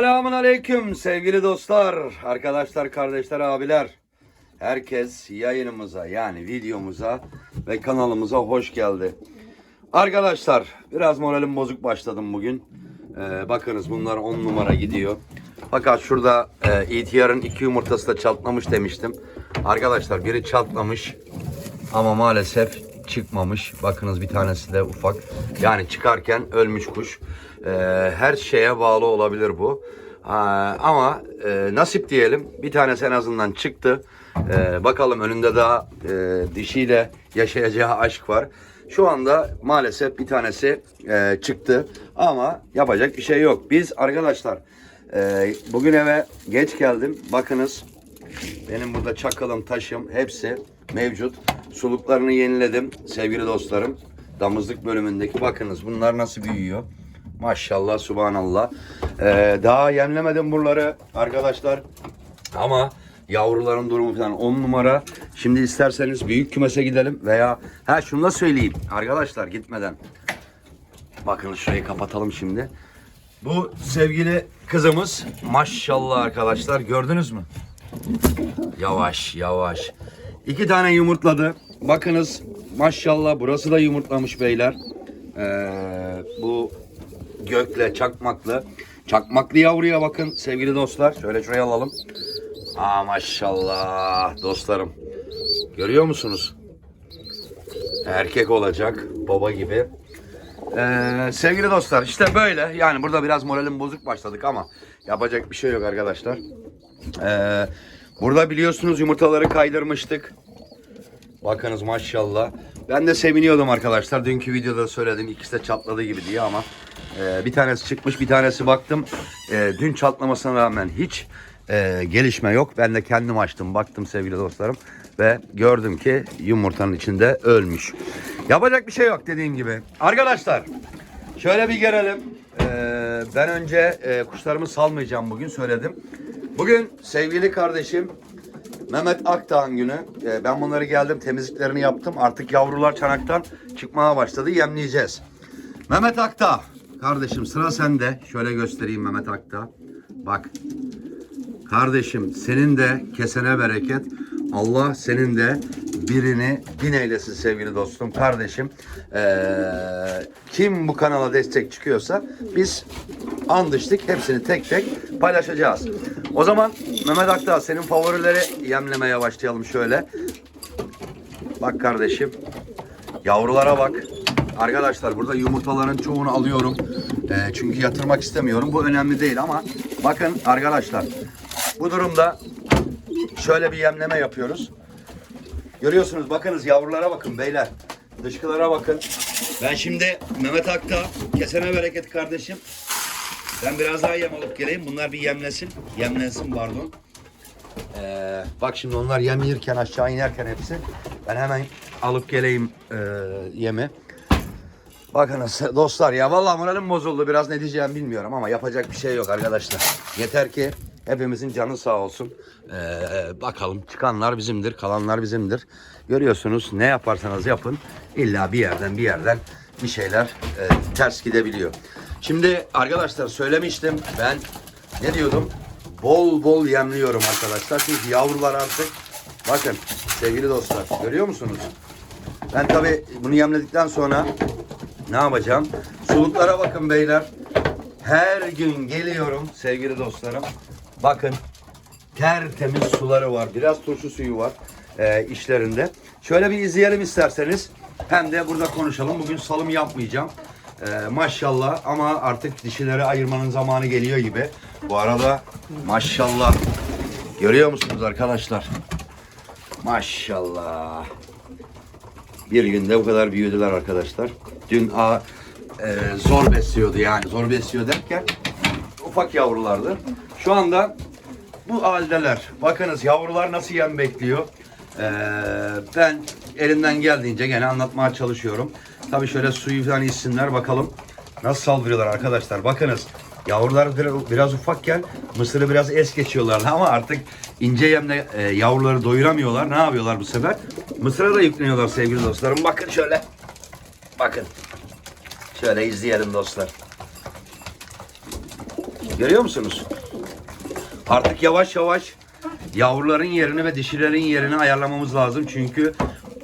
Selamun aleyküm sevgili dostlar, arkadaşlar, kardeşler, abiler. Herkes yayınımıza yani videomuza ve kanalımıza hoş geldi. Arkadaşlar biraz moralim bozuk başladım bugün. Ee, bakınız bunlar 10 numara gidiyor. Fakat şurada e, ihtiyarın iki yumurtası da çatlamış demiştim. Arkadaşlar biri çatlamış ama maalesef çıkmamış. Bakınız bir tanesi de ufak. Yani çıkarken ölmüş kuş. Ee, her şeye bağlı olabilir bu. Aa, ama e, nasip diyelim. Bir tanesi en azından çıktı. Ee, bakalım önünde daha e, dişiyle yaşayacağı aşk var. Şu anda maalesef bir tanesi e, çıktı. Ama yapacak bir şey yok. Biz arkadaşlar e, bugün eve geç geldim. Bakınız benim burada çakalım, taşım hepsi mevcut. Suluklarını yeniledim sevgili dostlarım. Damızlık bölümündeki bakınız bunlar nasıl büyüyor. Maşallah, subhanallah. Ee, daha yemlemedim buraları arkadaşlar. Ama yavruların durumu falan 10 numara. Şimdi isterseniz büyük kümese gidelim veya ha şunu da söyleyeyim arkadaşlar gitmeden. Bakın şurayı kapatalım şimdi. Bu sevgili kızımız maşallah arkadaşlar gördünüz mü? Yavaş yavaş. İki tane yumurtladı. Bakınız maşallah burası da yumurtlamış beyler. Ee, bu gökle çakmaklı. Çakmaklı yavruya bakın sevgili dostlar. Şöyle şuraya alalım. Aa maşallah dostlarım. Görüyor musunuz? Erkek olacak baba gibi. Ee, sevgili dostlar işte böyle. Yani burada biraz moralim bozuk başladık ama yapacak bir şey yok arkadaşlar. Ee, burada biliyorsunuz yumurtaları kaydırmıştık. Bakınız maşallah. Ben de seviniyordum arkadaşlar. Dünkü videoda söyledim ikisi de çatladı gibi diye ama e, bir tanesi çıkmış bir tanesi baktım. E, dün çatlamasına rağmen hiç e, gelişme yok. Ben de kendim açtım baktım sevgili dostlarım. Ve gördüm ki yumurtanın içinde ölmüş. Yapacak bir şey yok dediğim gibi. Arkadaşlar şöyle bir gelelim. Ee, ben önce e, kuşlarımı salmayacağım bugün söyledim. Bugün sevgili kardeşim Mehmet Akdağ'ın günü. Ee, ben bunları geldim temizliklerini yaptım. Artık yavrular çanaktan çıkmaya başladı. Yemleyeceğiz. Mehmet Akdağ. Kardeşim sıra sende. Şöyle göstereyim Mehmet Akdağ. Bak. Kardeşim senin de kesene bereket. Allah senin de birini bin eylesin sevgili dostum, kardeşim. Ee, kim bu kanala destek çıkıyorsa biz andıştık. Hepsini tek tek paylaşacağız. O zaman Mehmet Akdağ senin favorileri yemlemeye başlayalım şöyle. Bak kardeşim. Yavrulara bak. Arkadaşlar burada yumurtaların çoğunu alıyorum. Ee, çünkü yatırmak istemiyorum. Bu önemli değil ama bakın arkadaşlar. Bu durumda şöyle bir yemleme yapıyoruz. Görüyorsunuz bakınız yavrulara bakın beyler. Dışkılara bakın. Ben şimdi Mehmet Akta kesene bereket kardeşim. Ben biraz daha yem alıp geleyim. Bunlar bir yemlesin. Yemlensin pardon. Ee, bak şimdi onlar yem yerken aşağı inerken hepsi. Ben hemen alıp geleyim e, yemi. Bakınız dostlar ya vallahi moralim bozuldu. Biraz ne diyeceğimi bilmiyorum ama yapacak bir şey yok arkadaşlar. Yeter ki hepimizin canı sağ olsun. Ee, bakalım çıkanlar bizimdir, kalanlar bizimdir. Görüyorsunuz ne yaparsanız yapın illa bir yerden bir yerden bir şeyler e, ters gidebiliyor. Şimdi arkadaşlar söylemiştim ben ne diyordum? Bol bol yemliyorum arkadaşlar. Çünkü yavrular artık bakın sevgili dostlar görüyor musunuz? Ben tabi bunu yemledikten sonra ne yapacağım? Suluklara bakın beyler. Her gün geliyorum sevgili dostlarım. Bakın tertemiz suları var. Biraz turşu suyu var e, işlerinde. Şöyle bir izleyelim isterseniz. Hem de burada konuşalım. Bugün salım yapmayacağım. E, maşallah ama artık dişileri ayırmanın zamanı geliyor gibi. Bu arada maşallah. Görüyor musunuz arkadaşlar? Maşallah. Bir günde bu kadar büyüdüler arkadaşlar. Dün a, e, zor besliyordu yani. Zor besliyor derken ufak yavrulardı. Şu anda bu haldeler. Bakınız yavrular nasıl yem bekliyor. Ee, ben elimden geldiğince gene anlatmaya çalışıyorum. Tabii şöyle suyu falan içsinler bakalım. Nasıl saldırıyorlar arkadaşlar. Bakınız yavrular biraz, ufakken mısırı biraz es geçiyorlardı ama artık ince yemle e, yavruları doyuramıyorlar. Ne yapıyorlar bu sefer? Mısıra da yükleniyorlar sevgili dostlarım. Bakın şöyle. Bakın. Şöyle izleyelim dostlar. Görüyor musunuz? Artık yavaş yavaş yavruların yerini ve dişilerin yerini ayarlamamız lazım. Çünkü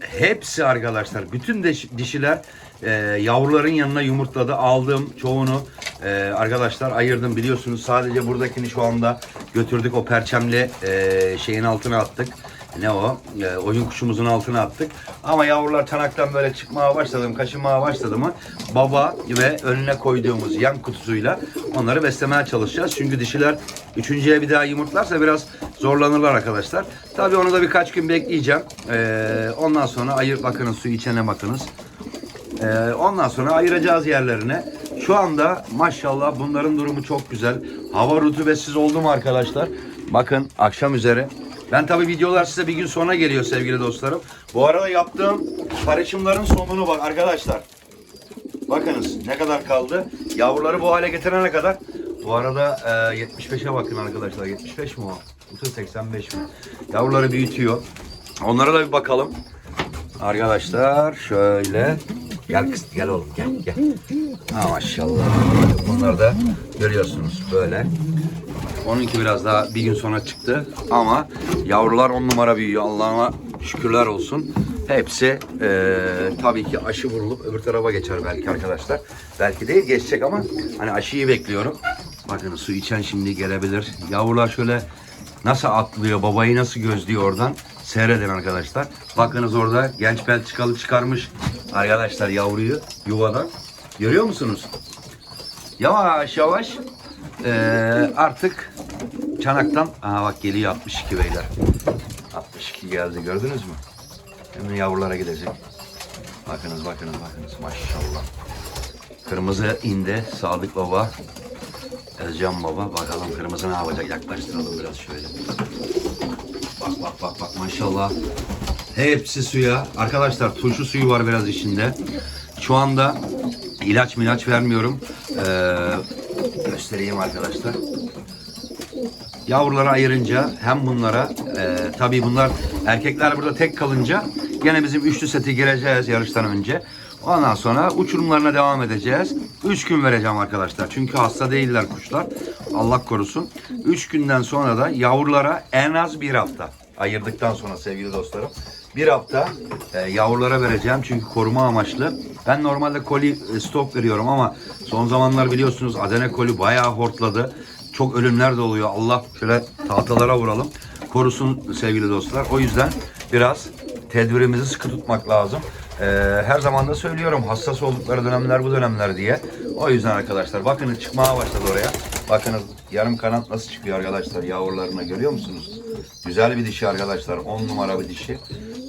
hepsi arkadaşlar bütün diş- dişiler e, yavruların yanına yumurtladı. Aldığım çoğunu e, arkadaşlar ayırdım biliyorsunuz. Sadece buradakini şu anda götürdük o perçemli e, şeyin altına attık. Ne o? E, oyun kuşumuzun altına attık. Ama yavrular çanaktan böyle çıkmaya başladı mı, kaşınmaya başladı mı baba ve önüne koyduğumuz yan kutusuyla onları beslemeye çalışacağız. Çünkü dişiler üçüncüye bir daha yumurtlarsa biraz zorlanırlar arkadaşlar. Tabii onu da birkaç gün bekleyeceğim. E, ondan sonra ayır bakınız su içene bakınız. Ee, ondan sonra ayıracağız yerlerine. Şu anda maşallah bunların durumu çok güzel. Hava rutubetsiz oldu mu arkadaşlar? Bakın akşam üzeri. Ben tabii videolar size bir gün sonra geliyor sevgili dostlarım. Bu arada yaptığım paylaşımların sonunu bak arkadaşlar. Bakınız ne kadar kaldı. Yavruları bu hale getirene kadar. Bu arada e, 75'e bakın arkadaşlar. 75 mi o? Yoksa 85 mi? Yavruları büyütüyor. Onlara da bir bakalım. Arkadaşlar şöyle. Gel kız gel oğlum gel gel. Ha maşallah. Bunlar da görüyorsunuz böyle. Onunki biraz daha bir gün sonra çıktı ama yavrular on numara büyüyor. Allah'ıma şükürler olsun. Hepsi eee, tabii ki aşı vurulup öbür tarafa geçer belki arkadaşlar. Belki değil geçecek ama hani aşıyı bekliyorum. Bakın su içen şimdi gelebilir. Yavrular şöyle nasıl atlıyor, babayı nasıl gözlüyor oradan. Seyredin arkadaşlar. Bakınız orada genç Belçikalı çıkarmış arkadaşlar yavruyu yuvadan. Görüyor musunuz? Yavaş yavaş eee, artık çanaktan aha bak geliyor 62 beyler. 62 geldi gördünüz mü? Hemen yavrulara gidecek. Bakınız bakınız bakınız maşallah. Kırmızı indi Sadık Baba. Özcan Baba. Bakalım kırmızı ne yapacak? Yaklaştıralım biraz şöyle. Bak bak bak bak maşallah. Hepsi suya. Arkadaşlar turşu suyu var biraz içinde. Şu anda ilaç milaç vermiyorum. Ee, göstereyim arkadaşlar. Yavruları ayırınca hem bunlara e, tabii bunlar erkekler burada tek kalınca gene bizim üçlü seti gireceğiz yarıştan önce. Ondan sonra uçurumlarına devam edeceğiz. Üç gün vereceğim arkadaşlar. Çünkü hasta değiller kuşlar. Allah korusun. Üç günden sonra da yavrulara en az bir hafta ayırdıktan sonra sevgili dostlarım. Bir hafta e, yavrulara vereceğim çünkü koruma amaçlı. Ben normalde koli e, stok veriyorum ama son zamanlar biliyorsunuz Adana koli bayağı hortladı. Çok ölümler de oluyor. Allah şöyle tahtalara vuralım. Korusun sevgili dostlar. O yüzden biraz tedbirimizi sıkı tutmak lazım. Ee, her zaman da söylüyorum hassas oldukları dönemler bu dönemler diye. O yüzden arkadaşlar bakın çıkmaya başladı oraya. Bakınız yarım kanat nasıl çıkıyor arkadaşlar yavrularına görüyor musunuz? Güzel bir dişi arkadaşlar. 10 numara bir dişi.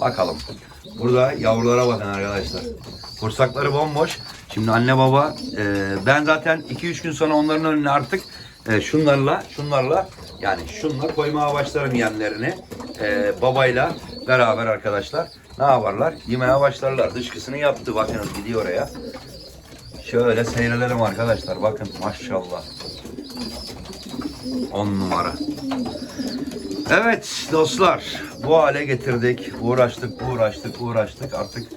Bakalım. Burada yavrulara bakın arkadaşlar. Kursakları bomboş. Şimdi anne baba e, ben zaten 2-3 gün sonra onların önüne artık e, şunlarla şunlarla yani şunla koymaya başlarım yemlerini. E, babayla beraber arkadaşlar ne yaparlar? Yemeye başlarlar. Dışkısını yaptı. Bakınız gidiyor oraya. Şöyle seyredelim arkadaşlar. Bakın maşallah. 10 numara. Evet dostlar bu hale getirdik. Uğraştık, uğraştık, uğraştık. Artık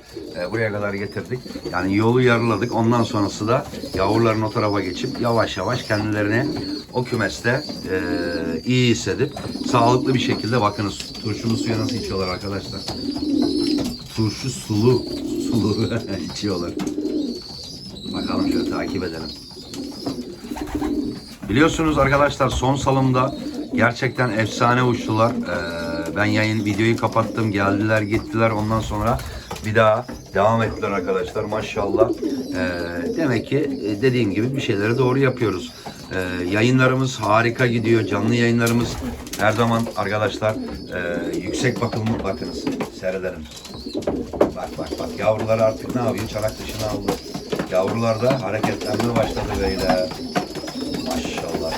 e, buraya kadar getirdik. Yani yolu yarıladık. Ondan sonrası da yavruların o tarafa geçip yavaş yavaş kendilerini o kümeste e, iyi hissedip sağlıklı bir şekilde bakınız turşulu suya nasıl içiyorlar arkadaşlar. Turşu sulu sulu içiyorlar. Bakalım şöyle takip edelim. Biliyorsunuz arkadaşlar son salımda gerçekten efsane uçtular. Ee, ben yayın videoyu kapattım. Geldiler gittiler. Ondan sonra bir daha devam ettiler arkadaşlar. Maşallah. Ee, demek ki e, dediğim gibi bir şeyleri doğru yapıyoruz. Ee, yayınlarımız harika gidiyor. Canlı yayınlarımız her zaman arkadaşlar e, yüksek bakımlı bakınız. Seyredelim. Bak bak bak yavrular artık ne yapıyor? Çanak dışına aldı. Yavrular da hareketlenmeye başladı böyle. Maşallah.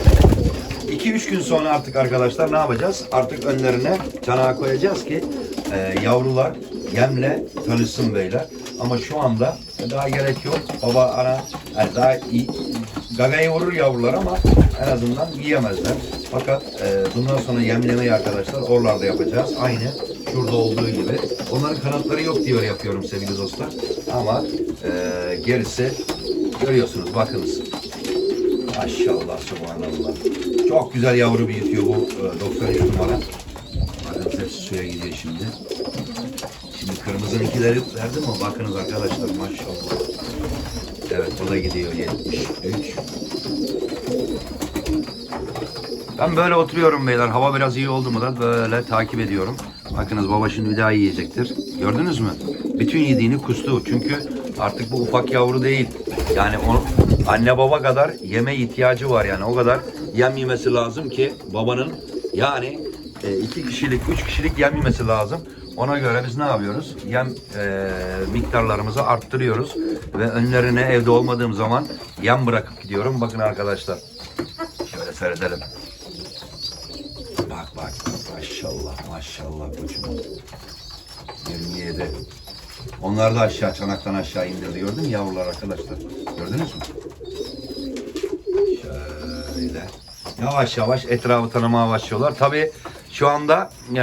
2-3 gün sonra artık arkadaşlar ne yapacağız? Artık önlerine çanağa koyacağız ki e, yavrular yemle tanışsın beyler. Ama şu anda daha gerek yok. Baba ana yani daha iyi, gagayı vurur yavrular ama en azından yiyemezler. Fakat e, bundan sonra yemlemeyi arkadaşlar oralarda yapacağız. Aynı şurada olduğu gibi. Onların kanatları yok diyor yapıyorum sevgili dostlar. Ama e, gerisi görüyorsunuz bakınız. Maşallah subhanallah. Çok güzel yavru büyütüyor bu e, 93 numara. Bakın hepsi suya gidiyor şimdi. Şimdi kırmızınınkileri verdim mi? Bakınız arkadaşlar maşallah. Evet bu da gidiyor 73. Ben böyle oturuyorum beyler. Hava biraz iyi oldu mu da böyle takip ediyorum. Bakınız baba şimdi bir daha yiyecektir. Gördünüz mü? Bütün yediğini kustu. Çünkü artık bu ufak yavru değil. Yani onu anne baba kadar yeme ihtiyacı var yani. O kadar yem yemesi lazım ki babanın yani e, iki kişilik, üç kişilik yem yemesi lazım. Ona göre biz ne yapıyoruz? Yem e, miktarlarımızı arttırıyoruz. Ve önlerine evde olmadığım zaman yem bırakıp gidiyorum. Bakın arkadaşlar. Şöyle seyredelim. Bak bak maşallah maşallah koçum. 27. Onlar da aşağı çanaktan aşağı indirdi. Gördün mü yavrular arkadaşlar? Gördünüz mü? Şöyle. Yavaş yavaş etrafı tanımaya başlıyorlar. Tabii şu anda eee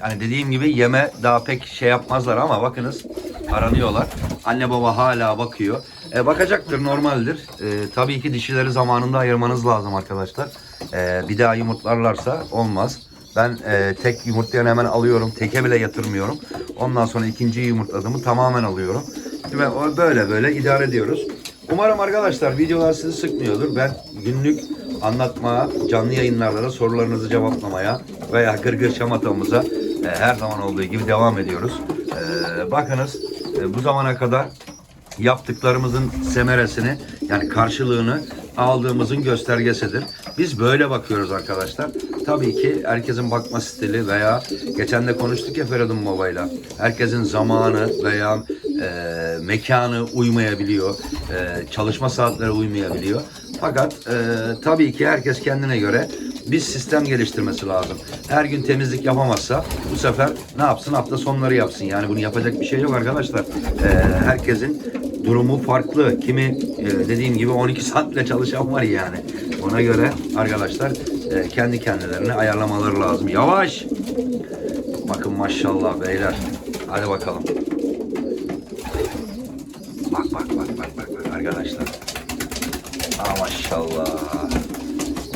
hani dediğim gibi yeme daha pek şey yapmazlar ama bakınız aranıyorlar. Anne baba hala bakıyor. E, bakacaktır normaldir. E, tabii ki dişileri zamanında ayırmanız lazım arkadaşlar. E, bir daha yumurtlarlarsa olmaz. Ben e, tek yumurtlayan hemen alıyorum. Teke bile yatırmıyorum. Ondan sonra ikinci yumurtladığımı tamamen alıyorum. Ve böyle böyle idare ediyoruz. Umarım arkadaşlar videolar sizi sıkmıyordur. Ben günlük anlatmaya, canlı yayınlarda da sorularınızı cevaplamaya veya gırgır şamatamıza e, her zaman olduğu gibi devam ediyoruz. E, bakınız e, bu zamana kadar yaptıklarımızın semeresini yani karşılığını aldığımızın göstergesidir. Biz böyle bakıyoruz arkadaşlar. Tabii ki herkesin bakma stili veya geçen de konuştuk ya Feridun Baba'yla. Herkesin zamanı veya e, mekanı uymayabiliyor. E, çalışma saatleri uymayabiliyor. Fakat e, tabii ki herkes kendine göre bir sistem geliştirmesi lazım. Her gün temizlik yapamazsa bu sefer ne yapsın? Hafta sonları yapsın. Yani bunu yapacak bir şey yok arkadaşlar. Ee, herkesin durumu farklı. Kimi e, dediğim gibi 12 saatle çalışan var yani. Ona göre arkadaşlar e, kendi kendilerini ayarlamaları lazım. Yavaş. Bakın maşallah beyler. Hadi bakalım. Bak bak bak bak bak, bak arkadaşlar. Aa maşallah.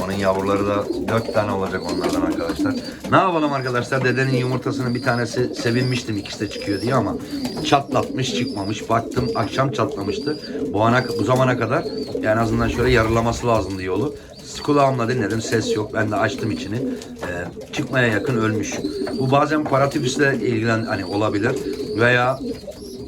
Onun yavruları da dört tane olacak onlardan arkadaşlar. Ne yapalım arkadaşlar? Dedenin yumurtasının bir tanesi sevinmiştim ikisi de çıkıyor diye ama çatlatmış çıkmamış. Baktım akşam çatlamıştı. Bu ana bu zamana kadar en azından şöyle yarılaması lazımdı yolu. Kulağımla dinledim ses yok. Ben de açtım içini. Ee, çıkmaya yakın ölmüş. Bu bazen paratübüsle ilgilen hani olabilir veya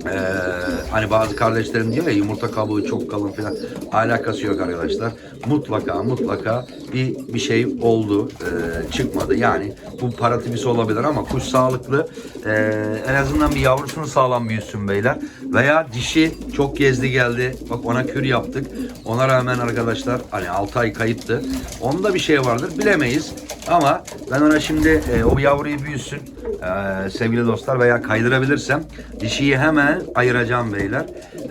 ee, hani bazı kardeşlerim diyor ya yumurta kabuğu çok kalın falan alakası yok arkadaşlar. Mutlaka mutlaka bir bir şey oldu ee, çıkmadı. Yani bu paratibis olabilir ama kuş sağlıklı ee, en azından bir yavrusunu sağlam büyüsün beyler. Veya dişi çok gezdi geldi. Bak ona kür yaptık. Ona rağmen arkadaşlar hani 6 ay kayıttı. Onda bir şey vardır bilemeyiz. Ama ben ona şimdi e, o yavruyu büyüsün ee, sevgili dostlar veya kaydırabilirsem dişiyi hemen ayıracağım beyler.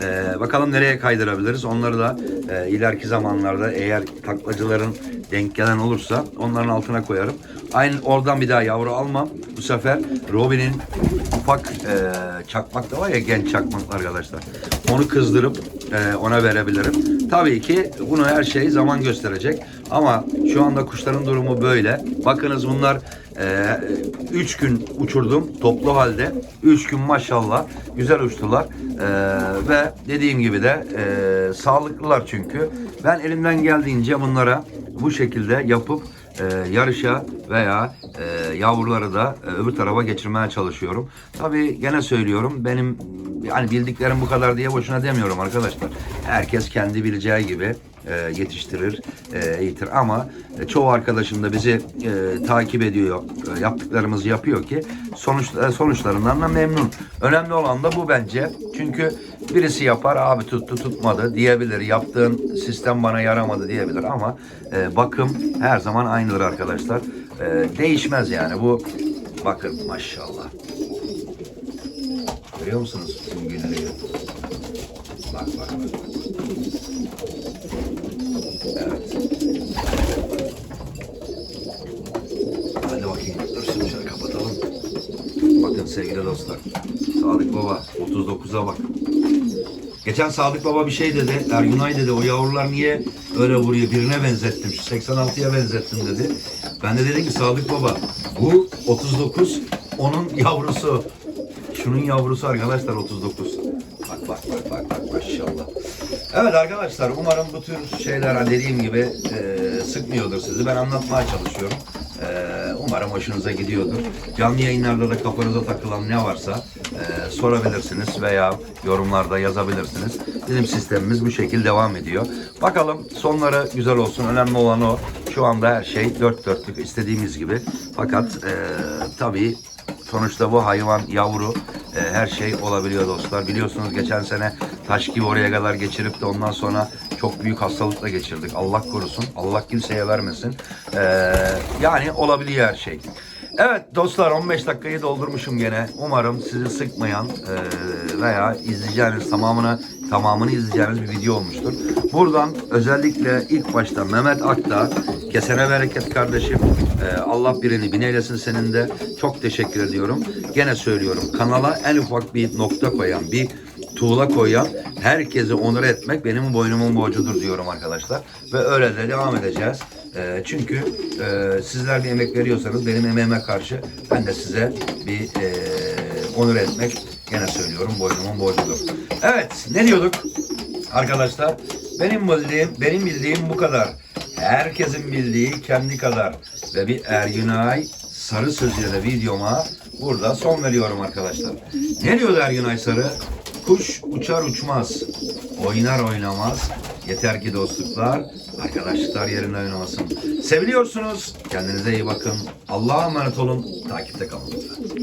Ee, bakalım nereye kaydırabiliriz. Onları da e, ileriki zamanlarda eğer taklacıların denk gelen olursa onların altına koyarım. Aynı oradan bir daha yavru almam. Bu sefer Robin'in ufak e, çakmak da var ya genç çakmaklar arkadaşlar. Onu kızdırıp e, ona verebilirim. Tabii ki bunu her şey zaman gösterecek. Ama şu anda kuşların durumu böyle. Bakınız bunlar 3 gün uçurdum toplu halde. 3 gün maşallah güzel uçtular. E, ve dediğim gibi de e, sağlıklılar çünkü. Ben elimden geldiğince bunlara bu şekilde yapıp e, yarışa veya e, yavruları da e, öbür tarafa geçirmeye çalışıyorum. Tabii gene söylüyorum benim yani bildiklerim bu kadar diye boşuna demiyorum arkadaşlar. Herkes kendi bileceği gibi e, yetiştirir, e, eğitir ama e, çoğu arkadaşım da bizi e, takip ediyor, e, yaptıklarımızı yapıyor ki sonuç e, sonuçlarından da memnun. Önemli olan da bu bence. Çünkü birisi yapar abi tuttu tutmadı diyebilir. Yaptığın sistem bana yaramadı diyebilir ama e, bakım her zaman aynıdır arkadaşlar. E, değişmez yani bu bakın maşallah. Görüyor musunuz bu günleri? Bak bak bak. Evet. Hadi bakayım. Dur şimdi şöyle kapatalım. Bakın sevgili dostlar. Sadık Baba 39'a bak. Geçen Sadık Baba bir şey dedi. Ergünay dedi o yavrular niye öyle vuruyor? Birine benzettim. Şu 86'ya benzettim dedi. Ben de dedim ki Sadık Baba bu 39 onun yavrusu. Şunun yavrusu arkadaşlar 39. Bak bak bak bak bak maşallah. Evet arkadaşlar umarım bu tür şeyler dediğim gibi e, sıkmıyordur sizi. Ben anlatmaya çalışıyorum. E, umarım hoşunuza gidiyordur. Canlı yayınlarda da kafanıza takılan ne varsa e, sorabilirsiniz veya yorumlarda yazabilirsiniz. Bizim sistemimiz bu şekilde devam ediyor. Bakalım sonları güzel olsun. Önemli olan o. Şu anda her şey dört dörtlük istediğimiz gibi. Fakat e, tabii Sonuçta bu hayvan yavru e, her şey olabiliyor dostlar. Biliyorsunuz geçen sene taş gibi oraya kadar geçirip de ondan sonra çok büyük hastalıkla geçirdik. Allah korusun. Allah kimseye vermesin. E, yani olabiliyor her şey. Evet dostlar 15 dakikayı doldurmuşum gene. Umarım sizi sıkmayan e, veya izleyeceğiniz tamamını tamamını izleyeceğiniz bir video olmuştur. Buradan özellikle ilk başta Mehmet Akta kesene bereket kardeşim. E, Allah birini bin eylesin senin de. Çok teşekkür ediyorum. Gene söylüyorum kanala en ufak bir nokta koyan bir tuğla koyan herkesi onur etmek benim boynumun borcudur diyorum arkadaşlar. Ve öyle de devam edeceğiz. E, çünkü e, sizler bir emek veriyorsanız benim emeğime karşı ben de size bir e, onur etmek gene söylüyorum boynumun borcudur. Evet ne diyorduk arkadaşlar? Benim bildiğim, benim bildiğim bu kadar. Herkesin bildiği kendi kadar. Ve bir Ergünay Sarı sözüyle videoma burada son veriyorum arkadaşlar. Ne diyordu Ergünay Sarı? Kuş uçar uçmaz, oynar oynamaz. Yeter ki dostluklar, arkadaşlıklar yerine oynamasın. Seviliyorsunuz. Kendinize iyi bakın. Allah'a emanet olun. Takipte kalın lütfen.